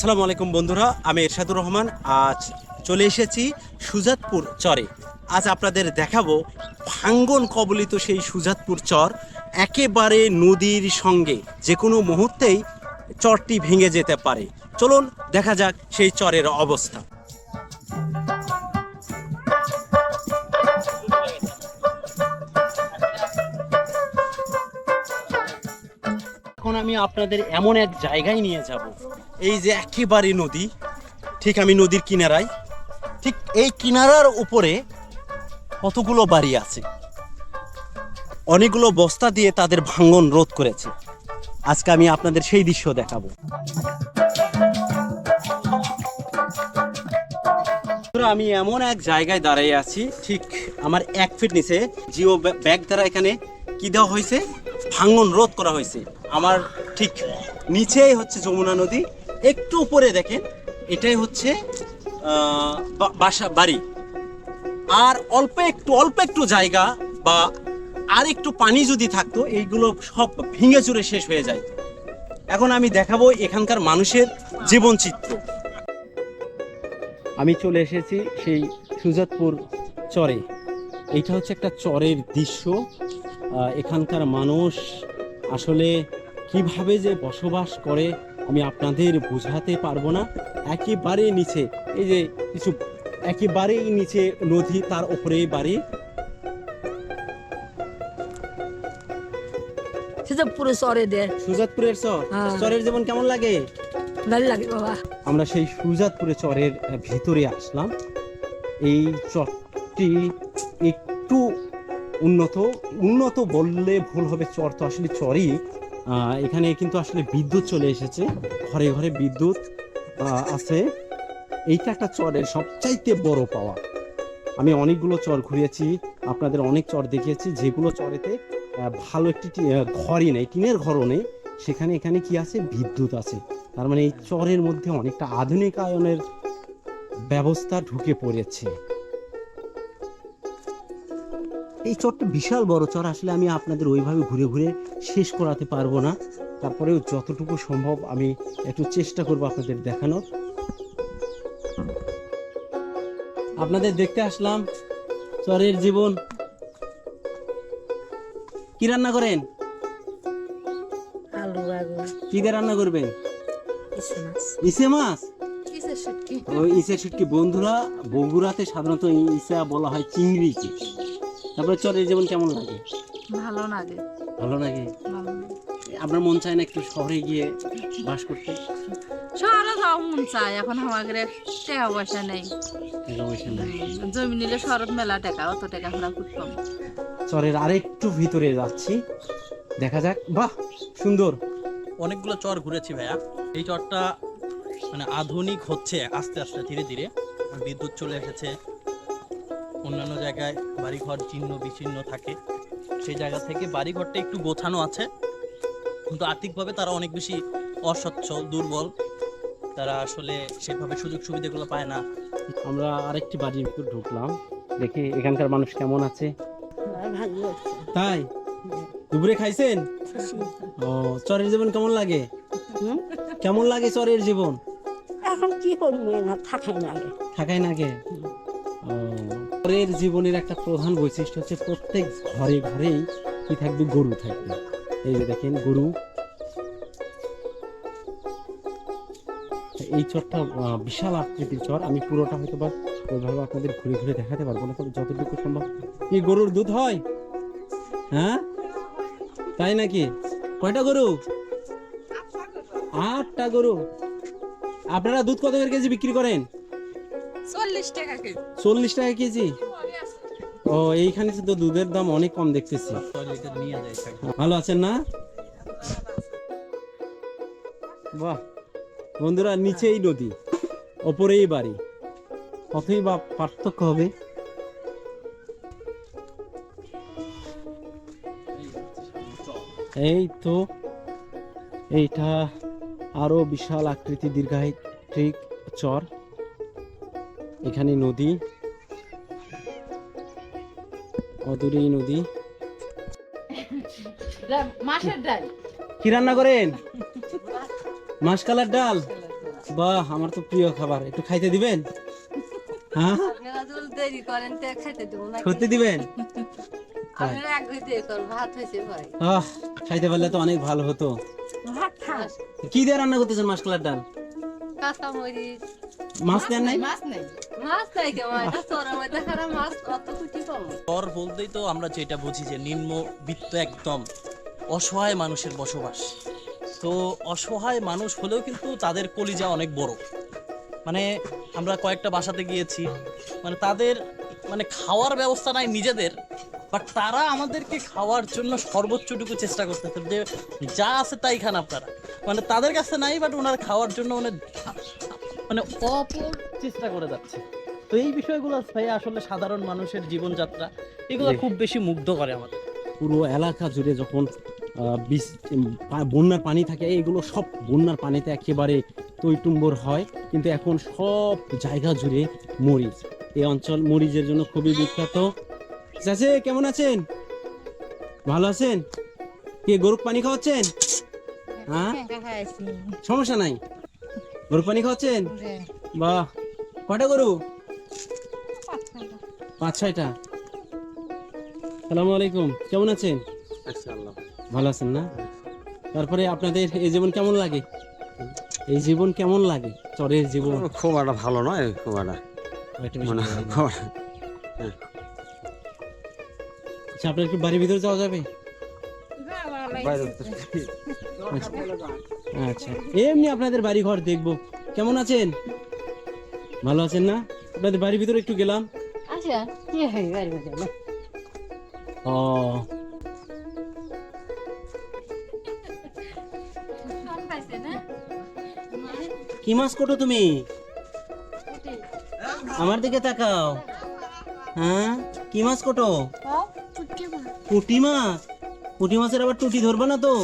আসসালামু আলাইকুম বন্ধুরা, আমি এরশাদুর রহমান। আজ চলে এসেছি সুজাতপুর চরে। আজ আপনাদের দেখাবো ভাঙ্গন কবলিত সেই সুজাতপুর চর একেবারে নদীর সঙ্গে। যে কোনো মুহূর্তেই চরটি ভেঙে যেতে পারে। চলুন, দেখা যাক সেই চরের অবস্থা। আমি আপনাদের এমন এক জায়গায় নিয়ে যাব। এই যে একেবারে নদী, ঠিক আমি নদীর কিনারায়, ঠিক এই কিনারার উপরে কতগুলো বাড়ি আছে। অনেকগুলো বস্তা দিয়ে তাদের ভাঙ্গন রোধ করেছে। আজকে আমি আপনাদের সেই দৃশ্য দেখাবো। আমি এমন এক জায়গায় দাঁড়িয়ে আছি, ঠিক আমার এক ফিট নিচে, জিও ব্যাগ দ্বারা এখানে কি দেওয়া হয়েছে? ভাঙ্গন রোধ করা হয়েছে। আমার ঠিক নিচেই হচ্ছে যমুনা নদী, একটু উপরে দেখেন, এটাই হচ্ছে বাসা, বাড়ি। আর অল্প একটু অল্প একটু জায়গা বা আর একটু পানি যদি থাকতো, এইগুলো সব ভেঙে চুরে শেষ হয়ে যায়। এখন আমি দেখাবো এখানকার মানুষের জীবনচিত্র। আমি চলে এসেছি সেই সুজাতপুর চরে। এইটা হচ্ছে একটা চরের দৃশ্য। এখানকার মানুষ আসলে কীভাবে যে বসবাস করে আমি আপনাদের বোঝাতে পারব না। একেবারে নিচে এই যে কিছু একেবারেই নিচে নদী তার উপরেই বাড়ি। পুরো সরে দেয় সুজাতপুরের চর? হ্যাঁ। চরের জীবন কেমন লাগে? ভালো লাগে বাবা। আমরা সেই সুজাতপুরে চরের ভিতরে আসলাম। এই চরটি একটু উন্নত উন্নত বললে ভুল হবে চর তো আসলে চরই। এখানে কিন্তু আসলে বিদ্যুৎ চলে এসেছে। ঘরে ঘরে বিদ্যুৎ আছে। এইটা একটা চরের সবচাইতে বড় পাওয়া আমি অনেকগুলো চর ঘুরিয়েছি, আপনাদের অনেক চর দেখিয়েছি। যেগুলো চরেতে ভালো একটি ঘরই নেই, টিনের ঘরও নেই। সেখানে, এখানে কি আছে? বিদ্যুৎ আছে। তার মানে এই চরের মধ্যে অনেকটা আধুনিকায়নের ব্যবস্থা ঢুকে পড়েছে। এই চরটা বিশাল বড় চর আসলে আমি আপনাদের ওইভাবে ঘুরে ঘুরে শেষ করাতে পারব না। তারপরেও যতটুকু সম্ভব আমি একটু চেষ্টা করব আপনাদের দেখানোর। আপনাদের দেখতে আসলাম চরের জীবন। কি রান্না করেন? আলু কি দিয়ে রান্না করবেন? ইসে মাছ। ইসে মাছ? কিসের শুটকি। বন্ধুরা বগুড়াতে সাধারণত ইসা বলা হয় চিংড়িকে তারপরে চরের জীবন কেমন লাগে? ভালো লাগে। ভালো লাগে? আপনার মন চায় না একটু শহরে গিয়ে বাস করতে? শহরে যাওয়া মন চায় এখন আমাদের টাকা পয়সা নেই। টাকা পয়সা নাই। জমি নিলে শহরত মেলা টাকা অত টাকা আমরা খুব কম। চরের আরেকটু ভিতরে যাচ্ছি। দেখা যাক। বাহ সুন্দর। অনেকগুলো চর ঘুরেছি ভাইয়া। এই চরটা মানে আধুনিক হচ্ছে আস্তে আস্তে ধীরে ধীরে। বিদ্যুৎ চলে এসেছে। অন্যান্য জায়গায় বাড়িঘর চিহ্ন বিচ্ছিন্ন থাকে। সেই জায়গা থেকে বাড়িঘরটা একটু গোছানো আছে। কিন্তু আর্থিকভাবে তারা অনেক বেশি অসচ্ছল দুর্বল। তারা আসলে সেভাবে সুযোগ সুবিধাগুলো পায় না। আমরা আরেকটি বাড়ির ভিতর ঢুকলাম। দেখি এখানকার মানুষ কেমন আছে। তাই? দুপুরে খাইছেন? ও চরের জীবন কেমন লাগে? কেমন লাগে চরের জীবন? এখন কি করব? না থাকাই লাগে। থাকাই নাকি ঘরের জীবনের একটা প্রধান বৈশিষ্ট্য হচ্ছে প্রত্যেক ঘরে ঘরেই কি থাকবে? গরু থাকবে। এই যে দেখেন, গরু। এই চরটা বিশাল আকৃতির চর। আমি পুরোটা হয়তো বা ওইভাবে আপনাদের ঘুরে ঘুরে দেখাতে পারব না, তবে যতটুকু সম্ভব। কি গরুর দুধ হয়? হ্যাঁ? তাই নাকি? কয়টা গরু? আটটা গরু। আপনারা দুধ কত করে কেজি বিক্রি করেন? চল্লিশ টাকা কেজি। ও এইখানে তো দুধের দাম অনেক কম দেখতেছি। ভালো আছেন না? বাহ বন্ধুরা নিচেই নদী ওপরেই বাড়ি। কতই বা পার্থক্য হবে। এই তো এইটা আরও বিশাল আকৃতি দীর্ঘায়িক চর। এখানে নদী অদূরেই নদী। মাসের ডাল। কি রান্না করেন? মাসকালার ডাল? বাহ আমার তো প্রিয় খাবার। একটু খাইতে দিবেন? হ্যাঁ? সত্যি দিবেন? খাইতে পারলে তো অনেক ভালো হতো। কি দিয়ে রান্না করতেছেন মাসকলার ডাল? কাঁচা মরিচ মাছ দেন নাই? মাছ নেই। মাছ নাই কেমন এটা চোরা মধ্যে খারাপ মাছ অত কুটি কম চর বলতেই তো আমরা যেটা বুঝি যে নিম্নবিত্ত একদম অসহায় মানুষের বসবাস। তো অসহায় মানুষ হলেও কিন্তু তাদের কলিজা অনেক বড়। মানে আমরা কয়েকটা বাসাতে গিয়েছি মানে তাদের মানে খাওয়ার ব্যবস্থা নাই নিজেদের বাট তারা আমাদেরকে খাওয়ার জন্য সর্বোচ্চটুকু চেষ্টা করতেছে যে যা আছে তাই খান আপনারা। মানে তাদের কাছে নাই বাট ওনারা খাওয়ার জন্য মানে মানে অপর চেষ্টা করে যাচ্ছে। তো এই বিষয়গুলো ভাই আসলে সাধারণ মানুষের জীবনযাত্রা এগুলো খুব বেশি মুগ্ধ করে আমাদের। পুরো এলাকা জুড়ে যখন বন্যার পানি থাকে এইগুলো সব বন্যার পানিতে একেবারে টইটুম্বর হয়। কিন্তু এখন সব জায়গা জুড়ে মরিচ। এই অঞ্চল মরিচের জন্য খুবই বিখ্যাত। চাচে কেমন আছেন? ভালো আছেন? কে গরুর পানি খাওয়াচ্ছেন? হ্যাঁ সমস্যা নাই? গরুর পানি খাওয়াচ্ছেন? বাহ! কটা গরু? পাঁচ ছয়টা? সালামু আলাইকুম কেমন আছেন? ভালো আছেন না? তারপরে আপনাদের এই জীবন কেমন লাগে? এই জীবন কেমন লাগে? চরের জীবন? খুব একটা ভালো নয় খুব একটা। মানে আচ্ছা আপনার একটু বাড়ির ভিতরে যাওয়া যাবে? আচ্ছা আচ্ছা। এমনি আপনাদের বাড়ি ঘর দেখব। কেমন আছেন? ভালো আছেন না? আপনাদের বাড়ির ভিতরে একটু গেলাম। আচ্ছা কি হয় ও। কি মাছ কোটো তুমি? আমার দিকে তাকাও। হ্যাঁ? কি মাছ কোটো? পুঁটি মাছ? পুঁটি মাছের আবার টুটি ধরবে না তো?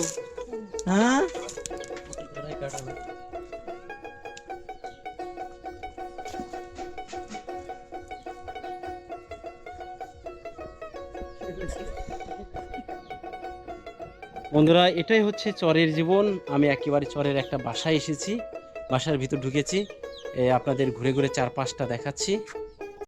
হ্যাঁ? বন্ধুরা, এটাই হচ্ছে চরের জীবন। আমি একেবারে চরের একটা বাসায় এসেছি। বাসার ভিতর ঢুকেছি। আপনাদের ঘুরে ঘুরে চারপাশটা দেখাচ্ছি।